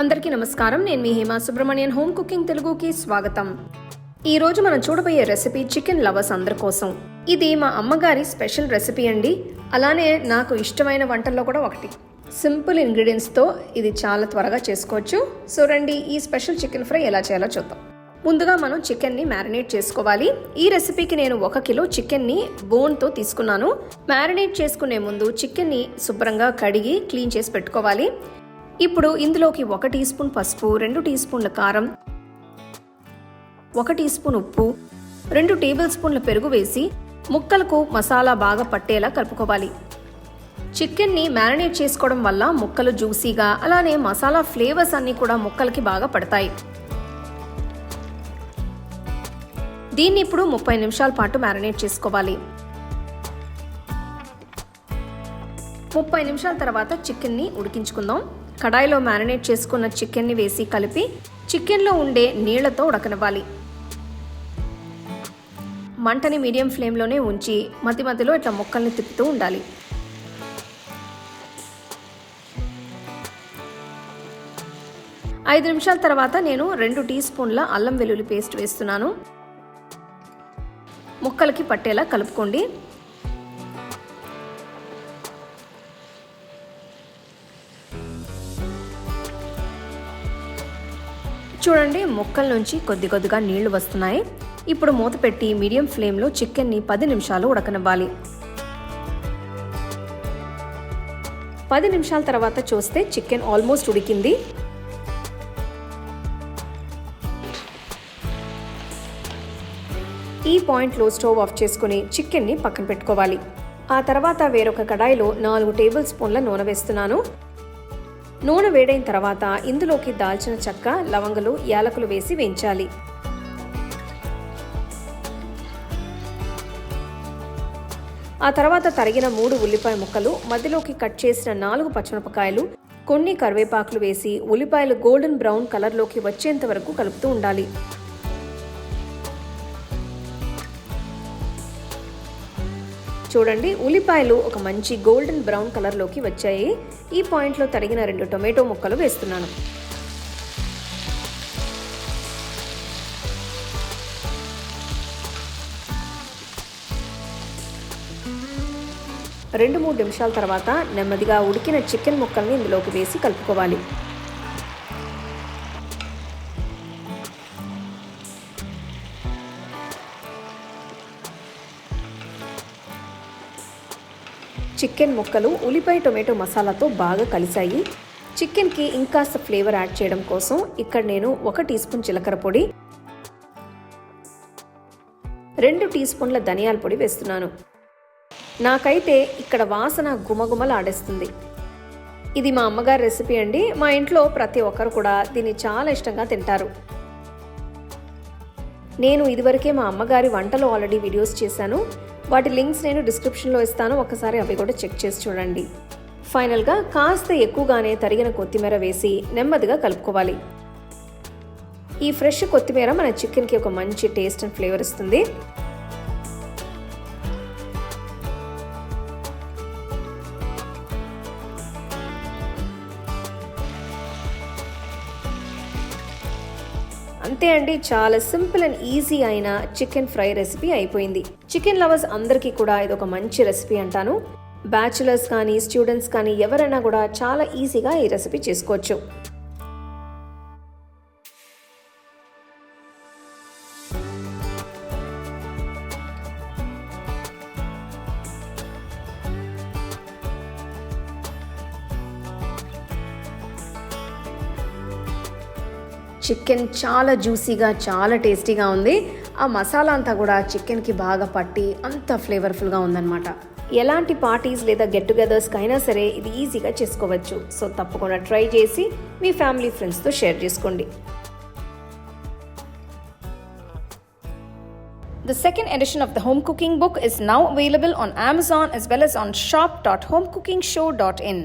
అందరికీ నమస్కారం. నేను మీ హేమా సుబ్రహ్మణ్యన్ హోమ్ కుకింగ్ తెలుగుకి స్వాగతం. ఈ రోజు మనం చూడబోయే రెసిపీ చికెన్ లవర్స్ అందరి కోసం. ఇది మా అమ్మగారి స్పెషల్ రెసిపీ అండి. అలానే నాకు ఇష్టమైన వంటల్లో కూడా ఒకటి. సింపుల్ ఇంగ్రీడియంట్స్తో ఇది చాలా త్వరగా చేసుకోవచ్చు. సో రండి ఈ స్పెషల్ చికెన్ ఫ్రై ఎలా చేయాలో చూద్దాం. ముందుగా మనం చికెన్ని మ్యారినేట్ చేసుకోవాలి. ఈ రెసిపీకి నేను ఒక కిలో చికెన్ని బోన్తో తీసుకున్నాను. మ్యారినేట్ చేసుకునే ముందు చికెన్ని శుభ్రంగా కడిగి క్లీన్ చేసి పెట్టుకోవాలి. ఇప్పుడు ఇందులోకి ఒక టీ స్పూన్ పసుపు రెండు టీ స్పూన్ల కారం ఒక టీ స్పూన్ ఉప్పు రెండు టేబుల్ స్పూన్ల పెరుగు వేసి ముక్కలకు మసాలా బాగా పట్టేలా కలుపుకోవాలి. చికెన్ని మ్యారినేట్ చేసుకోవడం వల్ల ముక్కలు జ్యూసీగా అలానే మసాలా ఫ్లేవర్స్ అన్నీ కూడా ముక్కలకి బాగా పడతాయి. దీన్ని ఇప్పుడు ముప్పై నిమిషాల పాటు మ్యారినేట్ చేసుకోవాలి. ముప్పై నిమిషాల తర్వాత చికెన్ని ఉడికించుకుందాం. కడాయిలో మ్యారినేట్ చేసుకున్న చికెన్ని వేసి కలిపి చికెన్లో ఉండే నీళ్ళతో ఉడకనివ్వాలి. మంటని మీడియం ఫ్లేమ్లోనే ఉంచి మధ్య మధ్యలో ఇట్లా ముక్కల్ని తిప్పుతూ ఉండాలి. ఐదు నిమిషాల తర్వాత నేను రెండు టీ స్పూన్ల అల్లం వెల్లుల్లి పేస్ట్ వేస్తున్నాను. ముక్కలకి పట్టేలా కలుపుకోండి. చూడండి ముక్కల నుంచి కొద్ది కొద్దిగా నీళ్ళు వస్తున్నాయి. ఇప్పుడు మూత పెట్టి మీడియం ఫ్లేమ్లో చికెన్ని పది నిమిషాలు ఉడకనివ్వాలి. పది నిమిషాల తర్వాత చూస్తే చికెన్ ఆల్మోస్ట్ ఉడికింది. ఈ పాయింట్లో స్టవ్ ఆఫ్ చేసుకుని చికెన్ని పక్కన పెట్టుకోవాలి. ఆ తర్వాత వేరొక కడాయిలో నాలుగు టేబుల్ స్పూన్ల నూనె వేస్తున్నాను. నూనె వేడైన తర్వాత ఇందులోకి దాల్చిన చెక్క లవంగలు యాలకులు వేసి వేయించాలి. ఆ తర్వాత తరిగిన మూడు ఉల్లిపాయ ముక్కలు మధ్యలోకి కట్ చేసిన నాలుగు పచ్చిమిరపకాయలు కొన్ని కరివేపాకులు వేసి ఉల్లిపాయలు గోల్డెన్ బ్రౌన్ కలర్లోకి వచ్చేంత వరకు కలుపుతూ ఉండాలి. చూడండి. ఉల్లిపాయలు ఒక మంచి గోల్డెన్ బ్రౌన్ కలర్లోకి వచ్చాయి. ఈ పాయింట్లో తరిగిన రెండు టొమాటో ముక్కలు వేస్తున్నాను. రెండు మూడు నిమిషాల తర్వాత నెమ్మదిగా ఉడికిన చికెన్ ముక్కల్ని ఇందులోకి వేసి కలుపుకోవాలి. చికెన్ ముక్కలు ఉల్లిపాయ టొమాటో మసాలాతో బాగా కలిసాయి చికెన్కి ఇంకాస్త ఫ్లేవర్ యాడ్ చేయడం కోసం ఇక్కడ నేను ఒక టీ స్పూన్ జీలకర్ర పొడి రెండు టీ స్పూన్ల ధనియాల పొడి వేస్తున్నాను. నాకైతే ఇక్కడ వాసన గుమగుమలాడేస్తుంది ఇది మా అమ్మగారి రెసిపీ అండి. మా ఇంట్లో ప్రతి ఒక్కరు కూడా దీన్ని చాలా ఇష్టంగా తింటారు. నేను ఇదివరకే మా అమ్మగారి వంటలో ఆల్రెడీ వీడియోస్ చేశాను. వాటి లింక్స్ నేను డిస్క్రిప్షన్లో ఇస్తాను. ఒకసారి అవి కూడా చెక్ చేసి చూడండి. ఫైనల్గా కాస్త ఎక్కువగానే తరిగిన కొత్తిమీర వేసి నెమ్మదిగా కలుపుకోవాలి. ఈ ఫ్రెష్ కొత్తిమీర మన చికెన్కి ఒక మంచి టేస్ట్ అండ్ ఫ్లేవర్ ఇస్తుంది. అంతే అండి చాలా సింపుల్ అండ్ ఈజీ అయిన చికెన్ ఫ్రై రెసిపీ అయిపోయింది. చికెన్ లవర్స్ అందరికీ కూడా ఇది ఒక మంచి రెసిపీ అంటాను. బ్యాచులర్స్ కానీ స్టూడెంట్స్ కానీ ఎవరైనా కూడా చాలా ఈజీగా ఈ రెసిపీ చేసుకోవచ్చు. చికెన్ చాలా జ్యూసీగా చాలా టేస్టీగా ఉంది. ఆ మసాలా అంతా కూడా చికెన్కి బాగా పట్టి అంత ఫ్లేవర్ఫుల్గా ఉందన్నమాట. ఎలాంటి పార్టీస్ లేదా గెట్ టుగెదర్స్కి అయినా సరే ఇది ఈజీగా చేసుకోవచ్చు. సో తప్పకుండా ట్రై చేసి మీ ఫ్యామిలీ ఫ్రెండ్స్తో షేర్ చేసుకోండి. The second edition of the home cooking book is now available on Amazon as well as on shop.homecookingshow.in.